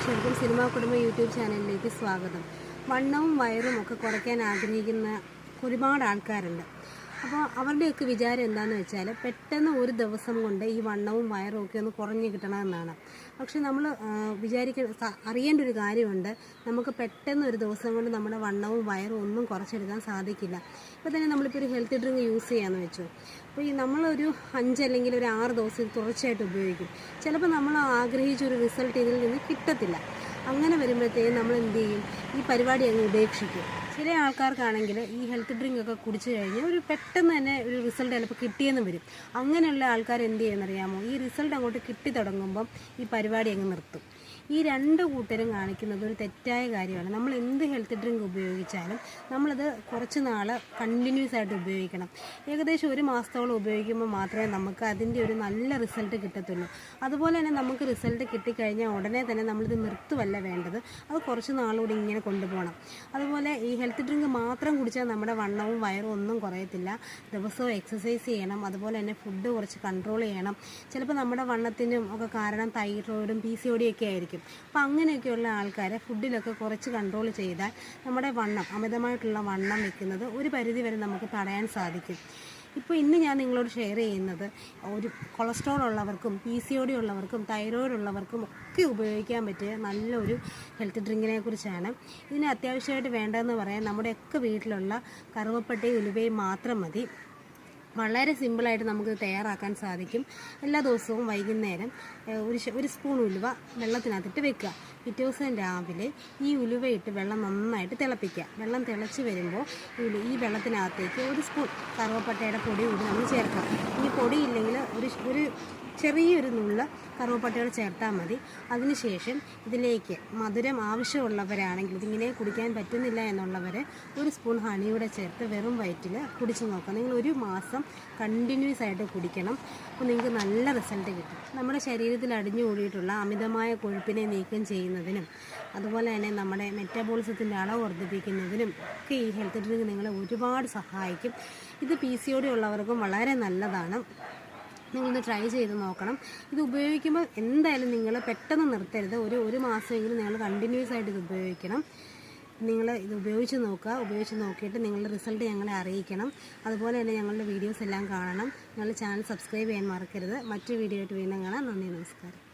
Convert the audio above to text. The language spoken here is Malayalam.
പ്രേക്ഷകർക്കും സിനിമാ കുടുംബ യൂട്യൂബ് ചാനലിലേക്ക് സ്വാഗതം. വണ്ണവും വയറും ഒക്കെ കുറയ്ക്കാൻ ആഗ്രഹിക്കുന്ന ഒരുപാട് ആൾക്കാരുണ്ട്. അപ്പോൾ അവരുടെയൊക്കെ വിചാരം എന്താണെന്ന് വെച്ചാൽ പെട്ടെന്ന് ഒരു ദിവസം കൊണ്ട് ഈ വണ്ണവും വയറും ഒക്കെ ഒന്ന് കുറഞ്ഞു കിട്ടണമെന്നാണ് പക്ഷെ നമ്മൾ വിചാരിക്ക അറിയേണ്ട ഒരു കാര്യമുണ്ട്. നമുക്ക് പെട്ടെന്ന് ഒരു ദിവസം കൊണ്ട് നമ്മുടെ വണ്ണവും വയറും ഒന്നും കുറച്ചെടുക്കാൻ സാധിക്കില്ല. ഇപ്പോൾ തന്നെ നമ്മളിപ്പോൾ ഒരു ഹെൽത്ത് ഡ്രിങ്ക് യൂസ് ചെയ്യാമെന്ന് വെച്ചു. അപ്പോൾ ഈ നമ്മളൊരു അഞ്ച് അല്ലെങ്കിൽ ഒരു ആറ് ദിവസം തുടർച്ചയായിട്ട് ഉപയോഗിക്കും. ചിലപ്പോൾ നമ്മൾ ആഗ്രഹിച്ച ഒരു റിസൾട്ട് ഇതിൽ നിന്ന് കിട്ടത്തില്ല. അങ്ങനെ വരുമ്പോഴത്തേക്കും നമ്മൾ എന്ത് ചെയ്യും? ഈ പരിപാടി അങ്ങ് ഉപേക്ഷിക്കും. ചില ആൾക്കാർക്കാണെങ്കിൽ ഈ ഹെൽത്ത് ഡ്രിങ്ക് ഒക്കെ കുടിച്ചു കഴിഞ്ഞാൽ ഒരു പെട്ടെന്ന് തന്നെ ഒരു റിസൾട്ട് ചിലപ്പോൾ കിട്ടിയെന്ന് വരും. അങ്ങനെയുള്ള ആൾക്കാർ എന്ത് ചെയ്യുമെന്നറിയാമോ ഈ റിസൾട്ട് അങ്ങോട്ട് കിട്ടി തുടങ്ങുമ്പം ഈ പരിപാടി അങ്ങ് നിർത്തും. ഈ രണ്ട് കൂട്ടരും കാണിക്കുന്നത് ഒരു തെറ്റായ കാര്യമാണ്. നമ്മൾ എന്ത് ഹെൽത്ത് ഡ്രിങ്ക് ഉപയോഗിച്ചാലും നമ്മളത് കുറച്ച് നാൾ കണ്ടിന്യൂസ് ആയിട്ട് ഉപയോഗിക്കണം. ഏകദേശം ഒരു മാസത്തോളം ഉപയോഗിക്കുമ്പോൾ മാത്രമേ നമുക്ക് അതിന്റെ ഒരു നല്ല റിസൾട്ട് കിട്ടത്തുള്ളൂ. അതുപോലെ തന്നെ നമുക്ക് റിസൾട്ട് കിട്ടിക്കഴിഞ്ഞാൽ ഉടനെ തന്നെ നമ്മളിത് നിർത്തുവല്ല വേണ്ടത്. അത് കുറച്ച് നാളുകൂടി ഇങ്ങനെ കൊണ്ടുപോകണം. അതുപോലെ ഈ ഹെൽത്ത് ഡ്രിങ്ക് മാത്രം കുടിച്ചാൽ നമ്മുടെ വണ്ണവും വയറും ഒന്നും കുറയത്തില്ല. ദിവസവും എക്സസൈസ് ചെയ്യണം. അതുപോലെ തന്നെ ഫുഡ് കുറച്ച് കൺട്രോൾ ചെയ്യണം. ചിലപ്പോൾ നമ്മുടെ വണ്ണത്തിനും ഒക്കെ കാരണം തൈറോയിഡും പി സി ഒക്കെ ആയിരിക്കും. അപ്പോൾ അങ്ങനെയൊക്കെയുള്ള ആൾക്കാരെ ഫുഡിലൊക്കെ കുറച്ച് കൺട്രോൾ ചെയ്താൽ നമ്മുടെ വണ്ണം അമിതമായിട്ടുള്ള വണ്ണം വെക്കുന്നത് ഒരു പരിധി വരെ നമുക്ക് തടയാൻ സാധിക്കും. ഇപ്പോൾ ഇന്ന് ഞാൻ നിങ്ങളോട് ഷെയർ ചെയ്യുന്നത് ഒരു കൊളസ്ട്രോൾ ഉള്ളവർക്കും പി സി ഒ ഡി ഉള്ളവർക്കും തൈറോയിഡ് ഉള്ളവർക്കും ഒക്കെ ഉപയോഗിക്കാൻ പറ്റിയ നല്ലൊരു ഹെൽത്ത് ഡ്രിങ്കിനെ കുറിച്ചാണ്. ഇതിന് അത്യാവശ്യമായിട്ട് വേണ്ടതെന്ന് പറയാൻ നമ്മുടെയൊക്കെ വീട്ടിലുള്ള കറുവപ്പട്ടയും ഉലുവയും മാത്രം മതി. വളരെ സിമ്പിളായിട്ട് നമുക്ക് തയ്യാറാക്കാൻ സാധിക്കും. എല്ലാ ദിവസവും വൈകുന്നേരം ഒരു ഒരു സ്പൂൺ ഉലുവ വെള്ളത്തിനകത്തിട്ട് വെക്കുക. പിറ്റേ ദിവസം രാവിലെ ഈ ഉലുവയിട്ട് വെള്ളം നന്നായിട്ട് തിളപ്പിക്കുക. വെള്ളം തിളച്ച് വരുമ്പോൾ ഈ വെള്ളത്തിനകത്തേക്ക് ഒരു സ്പൂൺ കറുവപ്പട്ടയുടെ പൊടി കൂടി നമ്മൾ ചേർക്കാം ഈ പൊടി ഇല്ലെങ്കിൽ ഒരു ഒരു ചെറിയൊരു നുള്ള കറുവപ്പട്ടയോട് ചേർത്താൽ മതി. അതിനുശേഷം ഇതിലേക്ക് മധുരം ആവശ്യമുള്ളവരാണെങ്കിൽ ഇതിങ്ങനെ കുടിക്കാൻ പറ്റുന്നില്ല എന്നുള്ളവർ ഒരു സ്പൂൺ ഹണിയൂടെ ചേർത്ത് വെറും വയറ്റിൽ കുടിച്ച് നോക്കാം നിങ്ങൾ ഒരു മാസം കണ്ടിന്യൂസ് ആയിട്ട് കുടിക്കണം. അപ്പോൾ നിങ്ങൾക്ക് നല്ല റിസൾട്ട് കിട്ടും. നമ്മുടെ ശരീരത്തിൽ അടിഞ്ഞു കൂടിയിട്ടുള്ള അമിതമായ കൊഴുപ്പിനെ നീക്കം ചെയ്യുന്നതിനും അതുപോലെ തന്നെ നമ്മുടെ മെറ്റബോളിസത്തിന്റെ അളവ് വർദ്ധിപ്പിക്കുന്നതിനും ഒക്കെ ഈ ഹെൽത്ത് ഡ്രിങ്ക് നിങ്ങളെ ഒരുപാട് സഹായിക്കും. ഇത് പി സി ഒ ഉള്ളവർക്കും വളരെ നല്ലതാണ്. നിങ്ങളൊന്ന് ട്രൈ ചെയ്ത് നോക്കണം. ഇത് ഉപയോഗിക്കുമ്പോൾ എന്തായാലും നിങ്ങൾ പെട്ടെന്ന് നിർത്തരുത്. ഒരു ഒരു മാസമെങ്കിലും നിങ്ങൾ കണ്ടിന്യൂസ് ആയിട്ട് ഇത് ഉപയോഗിക്കണം. നിങ്ങൾ ഇത് ഉപയോഗിച്ച് നോക്കുക. ഉപയോഗിച്ച് നോക്കിയിട്ട് നിങ്ങളുടെ റിസൾട്ട് ഞങ്ങളെ അറിയിക്കണം. അതുപോലെ തന്നെ ഞങ്ങളുടെ വീഡിയോസ് എല്ലാം കാണണം. ഞങ്ങളുടെ ചാനൽ സബ്സ്ക്രൈബ് ചെയ്യാൻ മറക്കരുത്. മറ്റു വീഡിയോ ആയിട്ട് വീണ്ടും കാണാം. നന്ദി നമസ്കാരം.